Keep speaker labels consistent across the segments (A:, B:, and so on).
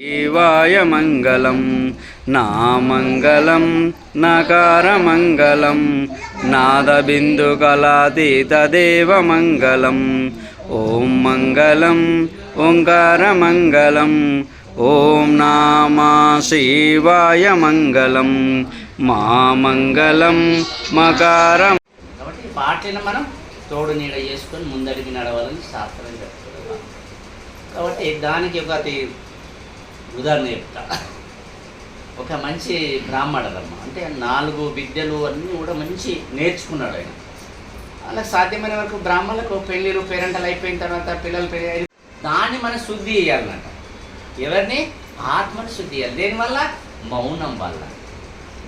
A: శివాయ మంగళం నా మంగళం నకారమంగళం నాదబిందుకలాతీతదేవ మంగళం ఓం మంగళం ఓంకారమంగళం ఓం నామా శివాయ మంగళం మా మంగళం మకారం
B: కాబట్టి వాటిని మనం తోడు నీడ చేసుకొని ముందడికి నడవాలని శాస్త్రం చెప్తుంది. కాబట్టి దానికి ఒక ఉదాహరణ చెప్తా. ఒక మంచి బ్రాహ్మణరమ్మ అంటే నాలుగు విద్యలు అన్నీ కూడా మంచి నేర్చుకున్నాడు ఆయన. అలా సాధ్యమైన వరకు బ్రాహ్మణులకు పెళ్ళిళ్ళు పేరెంటలు అయిపోయిన తర్వాత పిల్లలు పెళ్ళి అయిన- దాన్ని మనం శుద్ధి చేయాలన్నమాట. ఎవరిని? ఆత్మను శుద్ధి చేయాలి. దేనివల్ల? మౌనం వల్ల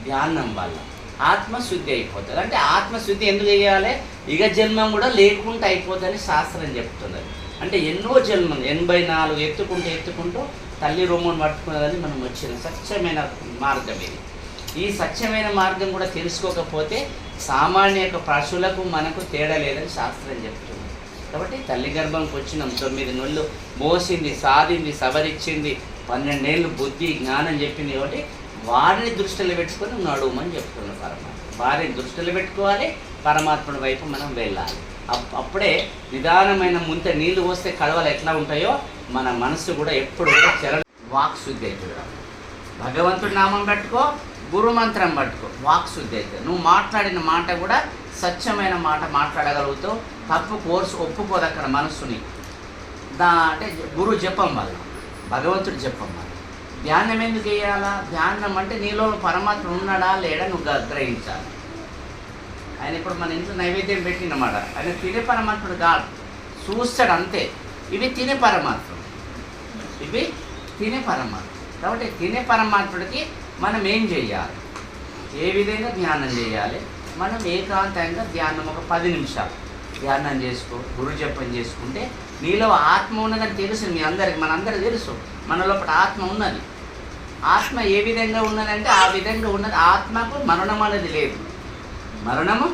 B: ధ్యానం వల్ల. ఆత్మశుద్ధి అయిపోతుంది. అంటే ఆత్మశుద్ధి ఎందుకు చేయాలి? ఇక జన్మం కూడా లేకుండా అయిపోతుందని శాస్త్రం చెప్తున్నది. అంటే ఎన్నో జన్మలు ఎనభై నాలుగు ఎత్తుకుంటూ ఎత్తుకుంటూ తల్లి రొమ్మను పట్టుకున్నదని మనం వచ్చిన సత్యమైన మార్గం ఇది. ఈ సత్యమైన మార్గం కూడా తెలుసుకోకపోతే సామాన్య యొక్క పశువులకు మనకు తేడా లేదని శాస్త్రం చెప్తుంది. కాబట్టి తల్లి గర్భంకి వచ్చినాం తొమ్మిది నెలలు మోసింది సాధింది సవరిచ్చింది పన్నెండేళ్ళు బుద్ధి జ్ఞానం చెప్పింది కాబట్టి వారిని దృష్టిలో పెట్టుకొని నడుమని చెప్తున్నాడు పరమాత్మ. వారిని దృష్టిలో పెట్టుకోవాలి పరమాత్ముడి వైపు మనం వెళ్ళాలి. అప్పుడే నిదానమైన ముంత నీళ్ళు పోస్తే కడవలు ఎట్లా ఉంటాయో మన మనసు కూడా ఎప్పుడు కూడా చరణ వాక్ శుద్ధి అవుతుంది భగవంతుడి నామం పెట్టుకో గురు మంత్రం పట్టుకో వాక్ శుద్ధి అవుతుంది. నువ్వు మాట్లాడిన మాట కూడా స్వచ్ఛమైన మాట మాట్లాడగలుగుతావు. తప్పు కోర్సు ఒప్పుకోదు అక్కడ మనస్సుని. దా అంటే గురు జపం వల్ల భగవంతుడు జపం వల్ల. ధ్యానం ఎందుకు వేయాలా ధ్యానం అంటే నీలో పరమాత్మ ఉన్నాడా లేడా నువ్వు గ- గ్రహించాలి. ఆయన ఇప్పుడు మన ఇంట్లో నైవేద్యం పెట్టినమాట ఆయన తినే పరమాత్ముడు కాదు. చూస్తాడు అంతే. ఇవి తినే పరమాత్మ ఇవి తినే పరమాత్మ కాబట్టి తినే పరమాత్ముడికి మనం ఏం చేయాలి? ఏ విధంగా ధ్యానం చేయాలి? మనం ఏకాంతంగా ధ్యానం ఒక పది నిమిషాలు. ధ్యానం చేసుకో గురు జపం చేసుకుంటే నీలో ఆత్మ ఉన్నదని తెలుసు మీ అందరికి. మనందరికి తెలుసు. మన లోపల ఆత్మ ఉన్నది. ఆత్మ ఏ విధంగా ఉన్నదంటే ఆ విధంగా ఉన్నది. ఆత్మకు మరణం అనేది లేదు. మరణము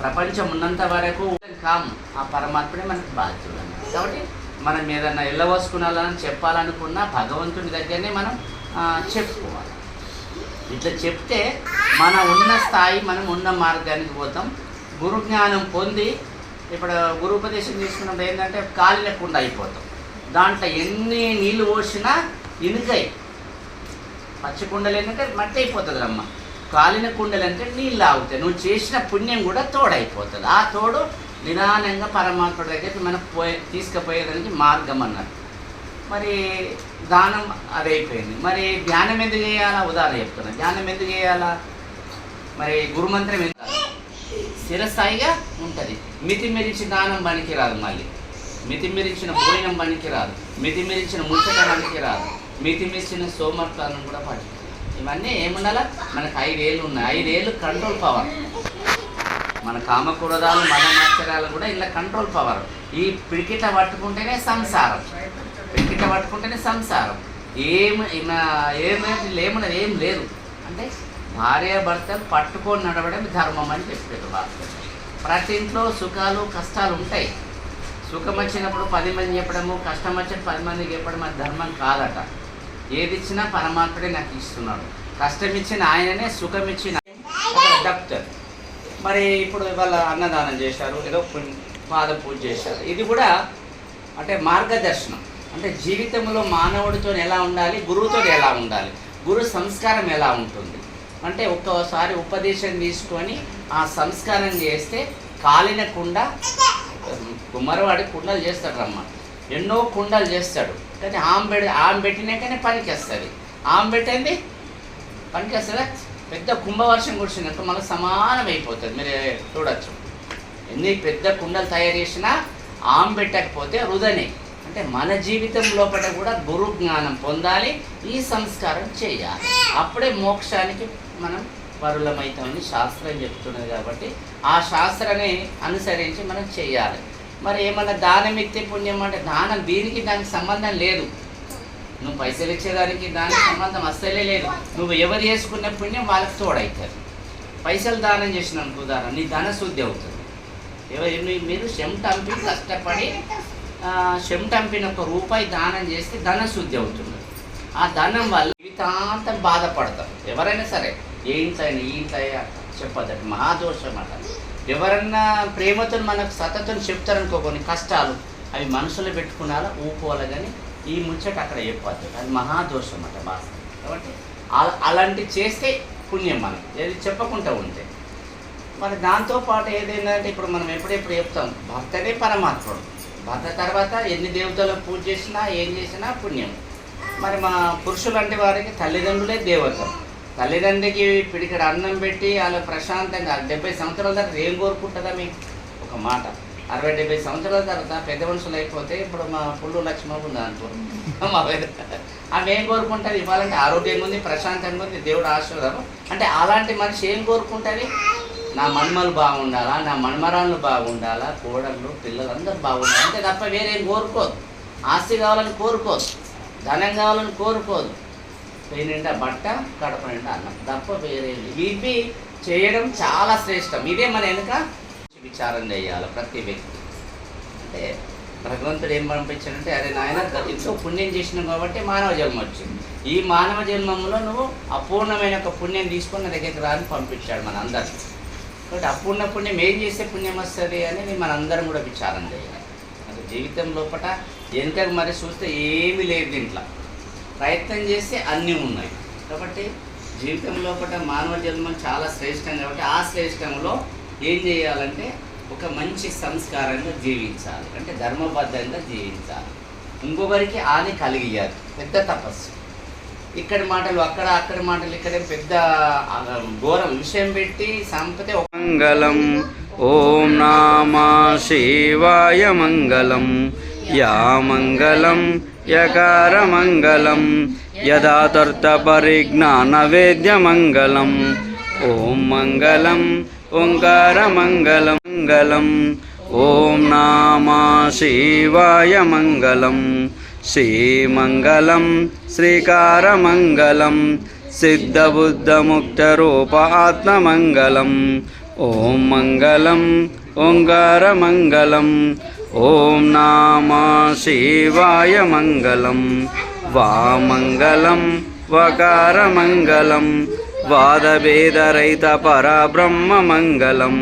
B: ప్రపంచం ఉన్నంత వరకు కాము ఆ పరమాత్మనే మనకు బాధ్యుడు కాబట్టి మనం ఏదన్నా ఎల్లవసుకునాలని చెప్పాలనుకున్నా భగవంతుని దగ్గరనే మనం చెప్పుకోవాలి. ఇట్లా చెప్తే మన ఉన్న స్థాయి మనం ఉన్న మార్గానికి పోతాం. గురు జ్ఞానం పొంది ఇప్పుడు గురుపదేశం తీసుకున్నప్పుడు ఏంటంటే కాలి లేకుండా అయిపోతాం. దాంట్లో ఎన్ని నీళ్ళు పోసినా ఇనుకై పచ్చి కుండలు ఏంటంటే మట్టి అయిపోతుంది అమ్మ కాలిన కుండలంటే నీళ్ళు ఆగుతాయి. నువ్వు చేసిన పుణ్యం కూడా తోడైపోతుంది. ఆ తోడు నిదానంగా పరమాత్ముడి దగ్గరికి మనం పోయే తీసుకుపోయేదానికి మార్గం అన్నారు. మరి దానం అది అయిపోయింది. మరి ధ్యానం ఎందుకు చేయాలా? ఉదాహరణ చెప్తున్నా. ధ్యానం ఎందుకు చేయాలా? మరి గురుమంత్రం ఎందుకు స్థిరస్థాయిగా ఉంటుంది. మితిమిరిచి దానం పనికిరాదు మళ్ళీ. మితిమిరిచిన భోజనం పనికిరాదు. మితిమిరిచిన మితిమిరించిన ముచ్చట పనికి రాదు మితిమిరిచిన సోమర్థానం కూడా పనికి ఇవన్నీ ఏముండాలా? మనకు ఐదేళ్ళు ఉన్నాయి. ఐదేళ్ళు కంట్రోల్ పవర్ మన కామక్రోధాలు మదమాచర్యాలు కూడా ఇలా కంట్రోల్ పవర్ ఈ పిడికిట పట్టుకుంటేనే సంసారం. పిడికిట పట్టుకుంటేనే సంసారం. ఏం ఏమైనా లేమున్నది ఏం లేదు. అంటే భార్యాభర్తలు పట్టుకొని నడవడం ధర్మం అని చెప్పారు భారత ప్రతి ఇంట్లో సుఖాలు కష్టాలు ఉంటాయి. సుఖం వచ్చినప్పుడు పది మంది చెప్పడము కష్టం వచ్చినప్పుడు పది మందికి చెప్పడం అది ధర్మం కాదట. ఏది ఇచ్చినా పరమాత్ముడే నాకు ఇస్తున్నాడు. కష్టం ఇచ్చిన ఆయననే సుఖం ఇచ్చిన డాక్టర్. మరి ఇప్పుడు ఇవాళ అన్నదానం చేశారు ఏదో పాద పూజ చేశారు. ఇది కూడా అంటే మార్గదర్శనం. అంటే జీవితంలో మానవుడితో ఎలా ఉండాలి గురువుతో ఎలా ఉండాలి గురు సంస్కారం ఎలా ఉంటుంది? అంటే ఒక్కోసారి ఉపదేశం తీసుకొని ఆ సంస్కారం చేస్తే కాలిన కుండ కుమ్మరవాడి కుండలు చేస్తాడు రమ్మ. ఎన్నో కుండలు చేస్తాడు. కానీ ఆమె పెడి ఆమె పెట్టినాకనే పనికేస్తుంది. ఆమె పెట్టింది పనికేస్తుందా? పెద్ద కుంభవర్షం కురిసినట్టు మనకు సమానం అయిపోతుంది మీరు చూడొచ్చు. ఎన్ని పెద్ద కుండలు తయారు చేసినా ఆమె పెట్టకపోతే వృధనే. అంటే మన జీవితం లోపల కూడా గురు జ్ఞానం పొందాలి ఈ సంస్కారం చేయాలి. అప్పుడే మోక్షానికి మనం పరులమవుతామని శాస్త్రం చెప్తున్నది కాబట్టి ఆ శాస్త్రాన్ని అనుసరించి మనం చేయాలి. మరి ఏమన్నా దానం ఇస్తే పుణ్యం అంటే దానం దీనికి దానికి సంబంధం లేదు. నువ్వు పైసలు ఇచ్చేదానికి దానికి సంబంధం అస్సలే లేదు. నువ్వు ఎవరు చేసుకున్న పుణ్యం వాళ్ళకి తోడవుతుంది పైసలు దానం చేసిన అనుకో నీ ధన శుద్ధి అవుతుంది. ఎవరు మీరు శంటంపి కష్టపడి శంటంపిన ఒక రూపాయి దానం చేస్తే ధన శుద్ధి అవుతుంది. ఆ ధనం వల్ల జీవితాంతం బాధపడతారు ఎవరైనా సరే ఏ ఇంట్లో ఈ ఇంట్లో చెప్పదండి మహాదోషం అట ఎవరన్నా ప్రేమతో మనకు సతతం చెప్తారనుకో కొన్ని కష్టాలు అవి మనసులో పెట్టుకున్నారా ఊపుకోవాలి కానీ ఈ ముచ్చట అక్కడ చెప్పొద్దు. అది మహాదోషం అన్నమాట బాధ కాబట్టి అలా- అలాంటివి చేస్తే పుణ్యం మనం ఏది చెప్పకుండా ఉంటే. మరి దాంతోపాటు ఏదైందంటే ఏదైనా అంటే ఇప్పుడు మనం ఎప్పుడెప్పుడు చెప్తాం భర్తనే పరమాత్ముడు. భర్త తర్వాత ఎన్ని దేవతలకు పూజ చేసినా ఏం చేసినా పుణ్యం. మరి మా పురుషులంటే వారికి తల్లిదండ్రులే దేవతలు. తల్లిదండ్రికి పిడికడ అన్నం పెట్టి వాళ్ళ ప్రశాంతంగా డెబ్బై సంవత్సరాల దాకా ఏం కోరుకుంటుందా మీకు? ఒక మాట. అరవై డెబ్బై సంవత్సరాల తర్వాత పెద్ద మనుషులు అయిపోతే ఇప్పుడు మా పుల్లు లక్ష్మణ్ ఉంది అనుకో. మా ఆమె ఏం కోరుకుంటుంది ఇవ్వాలంటే ఆరోగ్యంగా ఉంది ప్రశాంతంగా ఉంది దేవుడు ఆశీర్వాదం. అంటే అలాంటి మనిషి ఏం కోరుకుంటుంది నా మన్మలు బాగుండాలా? నా మన్మరాళ్ళు బాగుండాలా? కోడళ్ళు పిల్లలు అందరూ బాగుండాలి? అంతే తప్ప వేరేం కోరుకోదు. ఆస్తి కావాలని కోరుకోదు. ధనం కావాలని కోరుకోదు. పెయిన్ నిండా బట్ట కడప నిండా అన్నం. తప్ప వేరే ఇవి చేయడం చాలా శ్రేష్టం. ఇదే మన వెనుక విచారం చేయాలి ప్రతి వ్యక్తి. అంటే భగవంతుడు ఏం పంపించాడంటే అరే నాయన ఎంతో పుణ్యం చేసినావు కాబట్టి మానవ జన్మ వచ్చింది. ఈ మానవ జన్మంలో నువ్వు అపూర్ణమైన ఒక పుణ్యం తీసుకొని నా దగ్గరికి రాని పంపించాడు మన అందరికీ. కాబట్టి అపూర్ణ పుణ్యం ఏం చేస్తే పుణ్యం వస్తుంది అని మనందరం కూడా విచారం చేయాలి. అది జీవితం లోపల వెనుకకు మరి చూస్తే ఏమీ లేదు దీంట్లో. ప్రయత్నం చేస్తే అన్నీ ఉన్నాయి. కాబట్టి జీవితం లోపల మానవ జన్మం చాలా శ్రేష్టం కాబట్టి ఆ శ్రేష్టంలో ఏం చేయాలంటే ఒక మంచి సంస్కారంగా జీవించాలి. అంటే ధర్మబద్ధంగా జీవించాలి. ఇంకొకరికి హాని కలిగియాలి పెద్ద తపస్సు. ఇక్కడ మాటలు అక్కడ అక్కడ మాటలు ఇక్కడ పెద్ద ఘోరం విషయం పెట్టి సంపతే
A: మంగళం. ఓం నామా శివాయ మంగళం. या मङ्गलं यकारमङ्गलं यदा तर्तपरिज्ञानवेद्यमङ्गलम् ॐ मङ्गलम् ओङ्कारमङ्गलं मङ्गलम् ॐ नामा शिवाय मङ्गलं। श्रीमङ्गलं श्रीकारमङ्गलं सिद्धबुद्धमुक्तरूप आत्ममङ्गलम् ॐ मङ्गलम् ओङ्कारमङ्गलम् ఆత్మమంగళం ఓం మంగళం ఓంకారమంగళం ఓం నామా శివాయ మంగళం